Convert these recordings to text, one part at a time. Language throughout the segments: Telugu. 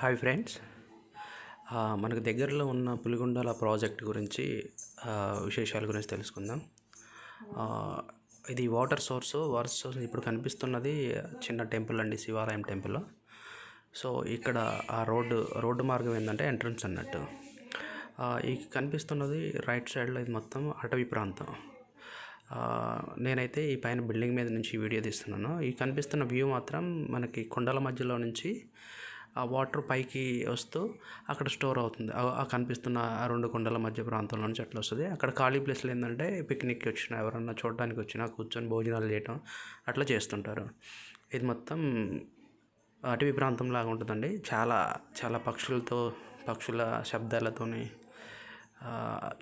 Hi friends. మనకు దగ్గరలో ఉన్న పులిగొండల ప్రాజెక్ట్ గురించి విశేషాల గురించి తెలుసుకుందాం. ఇది వాటర్ సోర్స్ వాటర్ సోర్స్ ఇప్పుడు కనిపిస్తున్నది చిన్న టెంపుల్ అండి శివాలయం టెంపుల్. సో ఇక్కడ ఆ రోడ్డు రోడ్డు మార్గం ఏంటంటే ఎంట్రన్స్ అన్నట్టు. ఈ కనిపిస్తున్నది రైట్ సైడ్లో ఇది మొత్తం అటవీ ప్రాంతం. నేనైతే ఈ పైన బిల్డింగ్ మీద నుంచి వీడియో తీస్తున్నాను. ఈ కనిపిస్తున్న వ్యూ మాత్రం మనకి కొండల మధ్యలో నుంచి ఆ వాటర్ పైకి వస్తూ అక్కడ స్టోర్ అవుతుంది. ఆ- కనిపిస్తున్న ఆ రెండు కొండల మధ్య ప్రాంతంలో నుంచి అట్లా వస్తుంది. అక్కడ ఖాళీ ప్లేస్లు ఏంటంటే పిక్నిక్కి వచ్చిన ఎవరన్నా చూడడానికి వచ్చినా కూర్చొని భోజనాలు చేయటం అట్లా చేస్తుంటారు. ఇది మొత్తం అటవీ ప్రాంతం లాగా ఉంటుందండి. చాలా చాలా పక్షులతో పక్షుల శబ్దాలతోని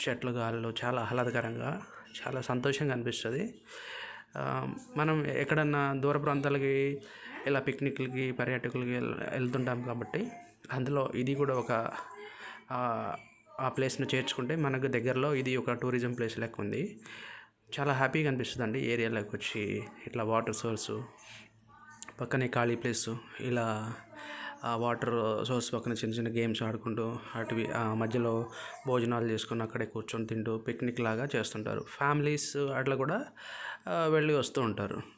చెట్ల చెట్లు చాలా ఆహ్లాదకరంగా చాలా సంతోషంగా అనిపిస్తుంది. మనం ఎక్కడన్నా దూర ప్రాంతాలకి ఇలా పిక్నిక్లకి పర్యాటకులకి వెళ్తుంటాం కాబట్టి అందులో ఇది కూడా ఒక ఆ, ప్లేస్ను చేర్చుకుంటే మనకు దగ్గరలో ఇది ఒక టూరిజం ప్లేస్ లెక్క ఉంది. చాలా హ్యాపీగా అనిపిస్తుంది అండి ఏరియాలోకి వచ్చి ఇట్లా వాటర్ సోర్సు పక్కనే ఖాళీ ప్లేస్ ఇలా ఆ వాటర్ సోర్స్ పక్కన చిన్న చిన్న గేమ్స్ ఆడుకుంటూ అటువి మధ్యలో భోజనాలు చేసుకుని అక్కడే కూర్చొని తింటూ పిక్నిక్ లాగా చేస్తుంటారు. ఫ్యామిలీస్ అట్లా కూడా వెళ్ళి వస్తూ ఉంటారు.